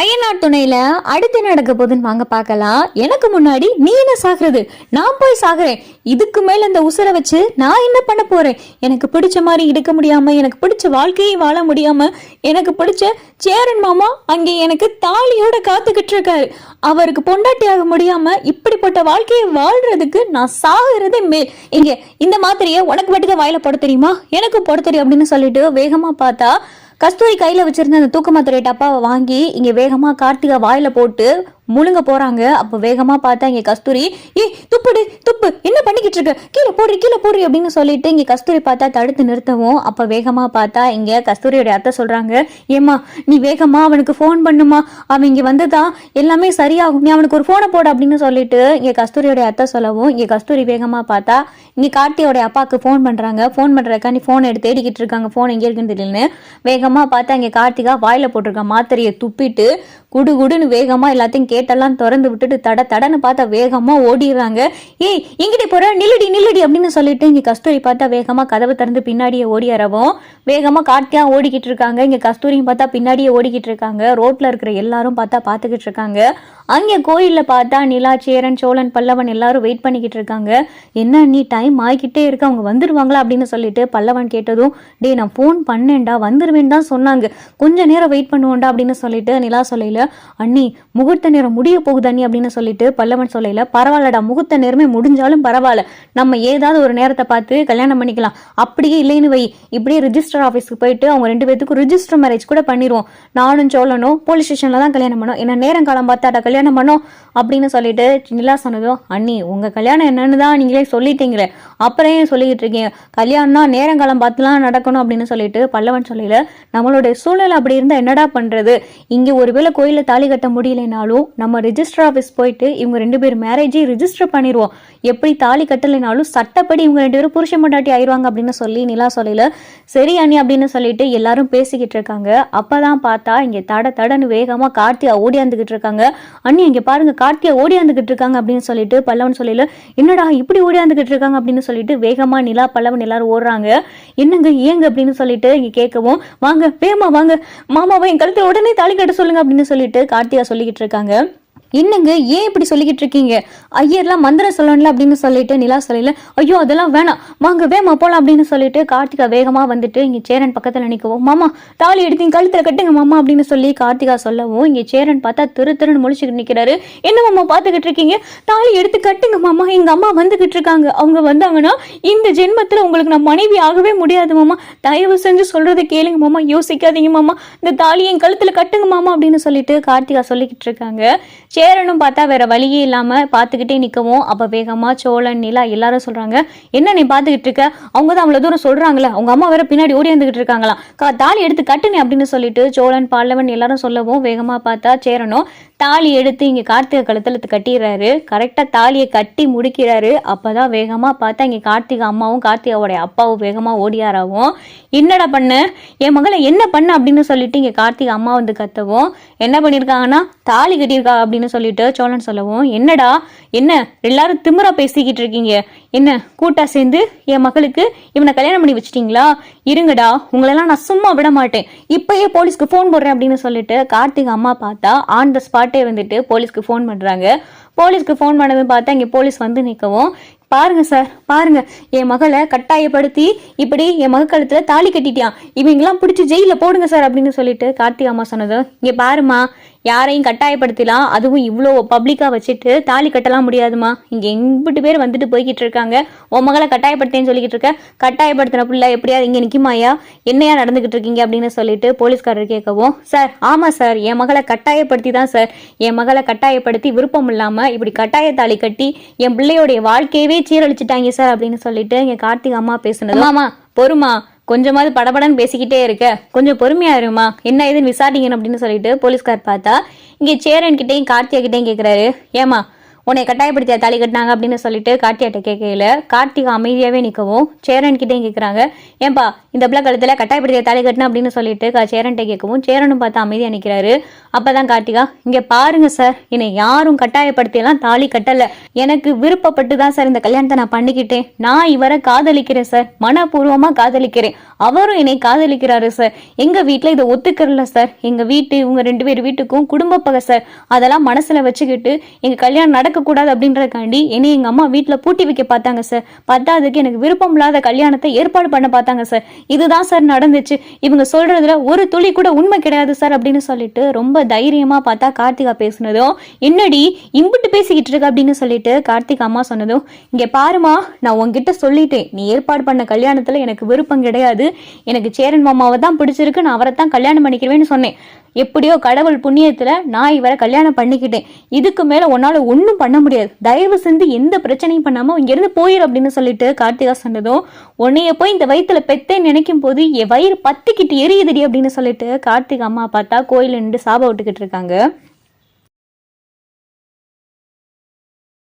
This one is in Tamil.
ஐயனார் துணையில அடுத்து நடக்க போகுதுன்னு வாங்க பார்க்கலாம். எனக்கு முன்னாடி நீ என்ன சாகுறது? நான் போய் சாகுறேன். இதுக்கு மேல இந்த உசுரை வச்சு நான் என்ன பண்ண போறேன்? எனக்கு பிடிச்ச மாதிரி இருக்க முடியாம எனக்கு பிடிச்ச வாழ்க்கையை வாழ முடியாம எனக்கு பிடிச்ச சேரன் மாமா அங்கே எனக்கு தாலியோட காத்துக்கிட்டு இருக்காரு. அவருக்கு பொண்டாட்டியாக முடியாம இப்படிப்பட்ட வாழ்க்கையை வாழ்றதுக்கு நான் சாகுறதே மேல். இங்க இந்த மாத்திரையை உனக்கு மட்டும் வாயில போட தெரியுமா? எனக்கு போட தெரியும் அப்படின்னு சொல்லிட்டு வேகமா பார்த்தா கஸ்தூரி கையில வச்சிருந்த அந்த தூக்க மாத்திரை டப்பாவை வாங்கி இங்க வேகமா கார்த்திகா வாயில போட்டு முழுங்க போறாங்க. அப்ப வேகமா பார்த்தா இங்க கஸ்தூரி ஏய் துப்புடு துப்பு என்ன பண்ணிக்கிட்டு இருக்க? கீழே போடுறி கீழே போடு அப்படின்னு சொல்லிட்டு இங்க கஸ்தூரி பார்த்தா தடுத்து நிறுத்தவும். அப்ப வேகமா பார்த்தா இங்க கஸ்தூரியோட அத்தை சொல்றாங்க ஏமா நீ வேகமா அவனுக்கு ஃபோன் பண்ணுமா? அவன் இங்க வந்ததா எல்லாமே சரியாகும். நீ அவனுக்கு ஒரு ஃபோனை போடு அப்படின்னு சொல்லிட்டு இங்க கஸ்தூரியோட அத்தை சொல்லவும். இங்க கஸ்தூரி வேகமா பார்த்தா இங்க கார்த்தியோட அப்பாவுக்கு ஃபோன் பண்றாங்க. ஃபோன் பண்றக்கா நீ ஃபோன் எடுத்து தேடிக்கிட்டு இருக்காங்க. ஃபோன் எங்க இருக்குன்னு தெரியலன்னு. வேகமா பார்த்தா இங்க கார்த்திகா வாயில போட்டிருக்கான் மாத்திரையை துப்பிட்டு குடு குடுன்னு வேகமா எல்லாத்தையும் கேட்டெல்லாம் திறந்து விட்டுட்டு தட தடன்னு பார்த்தா வேகமா ஓடிடுறாங்க. ஏய் எங்கிட்ட போற? நில்லடி நில்லடி அப்படின்னு சொல்லிட்டு இங்க கஸ்தூரி பார்த்தா வேகமா கதவை திறந்து பின்னாடியே ஓடிறவும் வேகமா கார்த்தியா ஓடிக்கிட்டு இருக்காங்க. இங்க கஸ்தூரியும் பார்த்தா பின்னாடியே ஓடிக்கிட்டு இருக்காங்க. ரோட்ல இருக்கிற எல்லாரும் பார்த்தா பார்த்துக்கிட்டு இருக்காங்க. அங்கே கோயில்ல பார்த்தா நிலா சேரன் சோழன் பல்லவன் எல்லாரும் வெயிட் பண்ணிக்கிட்டு இருக்காங்க. என்ன நீ டைம் ஆகிக்கிட்டே இருக்கு அவங்க வந்துருவாங்களா அப்படின்னு சொல்லிட்டு பல்லவன் கேட்டதும் டேய் நான் ஃபோன் பண்ணேன்டா வந்துருவேன்னு தான் சொன்னாங்க. கொஞ்ச நேரம் வெயிட் பண்ணுவோம்டா அப்படின்னு சொல்லிட்டு நிலா சொல்லையில அண்ணி முகூர்த்த நேரம் முடிய போகுது அண்ணி அப்படின்னு சொல்லிட்டு பல்லவன் சொல்லையில பரவாயில்லடா முகூர்த்த நேரமே முடிஞ்சாலும் பரவாயில்ல. நம்ம ஏதாவது ஒரு நேரத்தை பார்த்து கல்யாணம் பண்ணிக்கலாம். அப்படியே இல்லைன்னு வை. இப்படியே ரிஜிஸ்டர் ஆஃபீஸ்க்கு போயிட்டு அவங்க ரெண்டு பேத்துக்கும் ரிஜிஸ்டர் மேரேஜ் கூட பண்ணிடுவோம் நானும் சோழனும் போலீஸ் ஸ்டேஷன்ல தான் கல்யாணம் பண்ணோம். ஏன்னா நேரம் காலம் பார்த்தாடா கல்யாணம் பண்ணோம்? அப்படின்னு சொல்லிட்டு நிலா சொன்னதும் அண்ணி உங்க கல்யாணம் என்னன்னு தான் நீங்களே சொல்லிட்டீங்களே. அப்புறம் ஏன் சொல்லிக்கிட்டு இருக்கீங்க? கல்யாணம்னா நேரங்காலம் பார்த்துலாம் நடக்கணும் அப்படின்னு சொல்லிட்டு பல்லவன் சொல்லல நம்மளுடைய சூழ்நிலை அப்படி இருந்தால் என்னடா பண்ணுறது இங்கே ஒருவேளை கோயிலில் தாலி கட்ட முடியலைனாலும் நம்ம ரிஜிஸ்டர் ஆஃபீஸ் போயிட்டு இவங்க ரெண்டு பேரும் மேரேஜை ரிஜிஸ்டர் பண்ணிடுவோம் எப்படி தாலி கட்டலைனாலும் சட்டப்படி இவங்க ரெண்டு பேரும் புருஷ மண்டாட்டி ஆயிடுவாங்க அப்படின்னு சொல்லி நிலா சொல்லல சரி அண்ணி அப்படின்னு சொல்லிட்டு எல்லாரும் பேசிக்கிட்டு இருக்காங்க. அப்பதான் பார்த்தா இங்க தட தடன்னு வேகமா கார்த்தியா ஓடியாந்துகிட்டு இருக்காங்க. அண்ணி இங்க பாருங்க கார்த்தியா ஓடியாந்துகிட்டு இருக்காங்க அப்படின்னு சொல்லிட்டு பல்லவன் சொல்லல என்னடா இப்படி ஓடியாந்துகிட்டு இருக்காங்க அப்படின்னு சொல்லிட்டு வேகமா நிலா பல்லவன் எல்லாரும் ஓடுறாங்க. என்னங்க ஏங்க அப்படின்னு சொல்லிட்டு இங்க கேட்கவும் வாங்க வேகமா வாங்க. மாமாவை என் கழுத்துல உடனே தாலி கட்ட சொல்லுங்க அப்படின்னு சொல்லிட்டு கார்த்தியா சொல்லிக்கிட்டு இருக்காங்க. என்னங்க ஏன் இப்படி சொல்லிக்கிட்டு இருக்கீங்க? ஐயர்லாம் மந்திரம் சொல்லணும்ல அப்படின்னு சொல்லிட்டு நிலா சொல்லல ஐயோ அதெல்லாம் வேணாம். வாங்க வேமா போலாம் அப்படின்னு சொல்லிட்டு கார்த்திகா வேகமா வந்துட்டு இங்க சேரன் பக்கத்துல நிக்கவும். மாமா தாலி எடுத்து கழுத்துல கட்டுங்க மாமா அப்படின்னு சொல்லி கார்த்திகா சொல்லவும் இங்க சேரன் பார்த்தா திரு திருன்னு முழிச்சுக்கிட்டு நிக்கிறாரு. என்ன மாமா பாத்துக்கிட்டு இருக்கீங்க? தாலி எடுத்து கட்டுங்க மாமா. எங்க அம்மா வந்துகிட்டு இருக்காங்க. அவங்க வந்தாங்கன்னா இந்த ஜென்மத்துல உங்களுக்கு நான் மனைவி ஆகவே முடியாது மாமா. தயவு செஞ்சு சொல்றதை கேளுங்க மாமா. யோசிக்காதீங்க மாமா. இந்த தாலி என் கழுத்துல கட்டுங்க மாமா அப்படின்னு சொல்லிட்டு கார்த்திகா சொல்லிக்கிட்டு இருக்காங்க. சேரனும் பார்த்தா வேற வழியே இல்லாம பார்த்துக்கிட்டே நிற்கவும் அப்ப வேகமா சோழன் நிலா எல்லாரும் சொல்றாங்க என்ன நீ பார்த்துக்கிட்டு இருக்க? அவங்க தான் அவ்வளவு தூரம் சொல்றாங்களே. அவங்க அம்மா வேற பின்னாடி ஓடி வந்துகிட்டு இருக்காங்களாம். கா தாலி எடுத்து கட்டுனே அப்படின்னு சொல்லிட்டு சோழன் பாலவன் எல்லாரும் சொல்லவும் வேகமா பார்த்தா சேரனும் தாலி எடுத்து இங்கே கார்த்திகை கழுத்துல கட்டிடுறாரு. கரெக்டாக தாலியை கட்டி முடிக்கிறாரு. அப்பதான் வேகமாக பார்த்தா இங்கே கார்த்திகை அம்மாவும் கார்த்திகாவோடைய அப்பாவும் வேகமாக ஓடியாராவும். என்னடா பண்ணு? என் மகளை என்ன பண்ண? அப்படின்னு சொல்லிட்டு இங்கே கார்த்திகை அம்மா வந்து கத்தவும். என்ன பண்ணியிருக்காங்கன்னா தாலி கட்டியிருக்கா? அப்படின்னு சொல்லிட்டு சோழன் சொல்லவும். என்னடா? என்ன? எல்லாரும் திமிரா பேசிக்கிட்டு இருக்கீங்க. என்ன கூட்டா சேர்ந்து என் மகளுக்கு இவனை கல்யாணம் பண்ணி வச்சிட்டீங்களா? இருங்கடா உங்களெல்லாம் நான் சும்மா விட மாட்டேன். இப்பயே போலீஸ்க்கு ஃபோன் போடுறேன் அப்படின்னு சொல்லிட்டு கார்த்திகை அம்மா பார்த்தா ஆன் த ஸ்பாட் ஸ்பாட்டே வந்துட்டு போலீஸ்க்கு ஃபோன் பண்றாங்க. போலீஸ்க்கு ஃபோன் பண்ணதுன்னு பார்த்தா இங்கே போலீஸ் வந்து நிற்கவும் பாருங்க சார் பாருங்க. என் மகளை கட்டாயப்படுத்தி இப்படி என் மக கழுத்துல தாலி கட்டிட்டியான் இவங்கெல்லாம் பிடிச்சி ஜெயில போடுங்க சார் அப்படின்னு சொல்லிட்டு கார்த்திக் அம்மா சொன்னதும் இங்க பாருமா யாரையும் கட்டாயப்படுத்தலாம். அதுவும் இவ்வளோ பப்ளிக்காக வச்சுட்டு தாலி கட்டலாம் முடியாதுமா? இங்கே எங்கிட்டு பேர் வந்துட்டு போய்கிட்டு இருக்காங்க. உன் மகளை கட்டாயப்படுத்தேன்னு சொல்லிக்கிட்டு இருக்க. கட்டாயப்படுத்தின பிள்ளை எப்படியாவது இங்கே நிற்குமாயா என்னையா நடந்துக்கிட்டு இருக்கீங்க அப்படின்னு சொல்லிட்டு போலீஸ்காரர் கேட்கவும் சார் ஆமாம் சார். என் மகளை கட்டாயப்படுத்தி தான் சார். என் மகளை கட்டாயப்படுத்தி விருப்பம் இல்லாமல் இப்படி கட்டாய தாலி கட்டி என் பிள்ளையோடைய வாழ்க்கையவே சீரழிச்சிட்டாங்க சார் அப்படின்னு சொல்லிட்டு இங்கே கார்த்திக் அம்மா பேசுனது மாமா. பொறுமா கொஞ்சமாவது படபடன்னு பேசிக்கிட்டே இருக்க. கொஞ்சம் பொறுமையா இருமா. என்ன ஏதுன்னு விசாரிங்கன்னு அப்படின்னு சொல்லிட்டு போலீஸ்கார் பார்த்தா இங்கே சேரன் கிட்டேயும் கார்த்தியா கிட்டேயும் கேட்குறாரு ஏமா உன்னை கட்டாயப்படுத்தியா தாலி கட்டினாங்க அப்படின்னு சொல்லிட்டு கார்த்தியாட்ட கேட்கல கார்த்திகா அமைதியாவே நிற்கவும் சேரன் கிட்டேயும் கேட்குறாங்க ஏன்பா இந்த பிள்ளை கழுத்துல கட்டாயப்படுத்தியா தாலி கட்டினா அப்படின்னு சொல்லிட்டு கா- சேரன்ட்ட கேட்கவும் சேரனும் பார்த்து அமைதியாக நிற்கிறாரு அப்பதான் கார்த்திகா இங்கே பாருங்க சார் என்னை யாரும் கட்டாயப்படுத்தியெல்லாம் தாலி கட்டலை. எனக்கு விருப்பப்பட்டு தான் சார் இந்த கல்யாணத்தை நான் பண்ணிக்கிட்டேன். நான் இவரை காதலிக்கிறேன் சார் மனப்பூர்வமாக காதலிக்கிறேன். அவரும் என்னை காதலிக்கிறாரு சார் எங்கள் வீட்டில் இதை ஒத்துக்கிறல சார் எங்கள் வீட்டு இவங்க ரெண்டு பேர் வீட்டுக்கும் குடும்ப பகை சார் அதெல்லாம் மனசில் வச்சுக்கிட்டு எங்கள் கல்யாணம் இருக்கக்கூடாது அப்படின்றதுக்காண்டி என்னை எங்கள் அம்மா வீட்டில் பூட்டி வைக்க பார்த்தாங்க சார் பத்தாததுக்கு எனக்கு விருப்பம் இல்லாத கல்யாணத்தை ஏற்பாடு பண்ண பார்த்தாங்க சார் இதுதான் சார் நடந்துச்சு. இவங்க சொல்கிறதுல ஒரு துளி கூட உண்மை கிடையாது சார் அப்படின்னு சொல்லிட்டு ரொம்ப தைரியமாக பார்த்தா கார்த்திகா பேசுனதும் என்னடி இம்புட்டு பேசிக்கிட்டு இருக்க அப்படின்னு சொல்லிட்டு கார்த்திக் அம்மா சொன்னதும் இங்கே பாருமா நான் உங்ககிட்ட சொல்லிட்டேன். நீ ஏற்பாடு பண்ண கல்யாணத்தில் எனக்கு விருப்பம் கிடையாது. எனக்கு சேரன் மாமாவை தான் பிடிச்சிருக்கு. நான் அவரை தான் கல்யாணம் பண்ணிக்கிறேன்னு சொன்னேன். எப்படியோ கடவுள் புண்ணியத்தில் நான் இவரை கல்யாணம் பண்ணிக்கிட்டேன். இதுக்கு மேலே உன்னால் ஒன்றும் பண்ண முடியாது. தயவு செஞ்சு எந்த பிரச்சனையும் பண்ணாமல் இங்கேருந்து போயிரு அப்படின்னு சொல்லிட்டு கார்த்திகா சொன்னதும் உன்னைய போய் இந்த வயிற்றுல பெத்தேன்னு நினைக்கும் போது என் வயிறு பத்திக்கிட்டு எரியுதுடி அப்படின்னு சொல்லிட்டு கார்த்திக் அம்மா பார்த்தா கோயில் நின்று சாப விட்டுக்கிட்டு இருக்காங்க.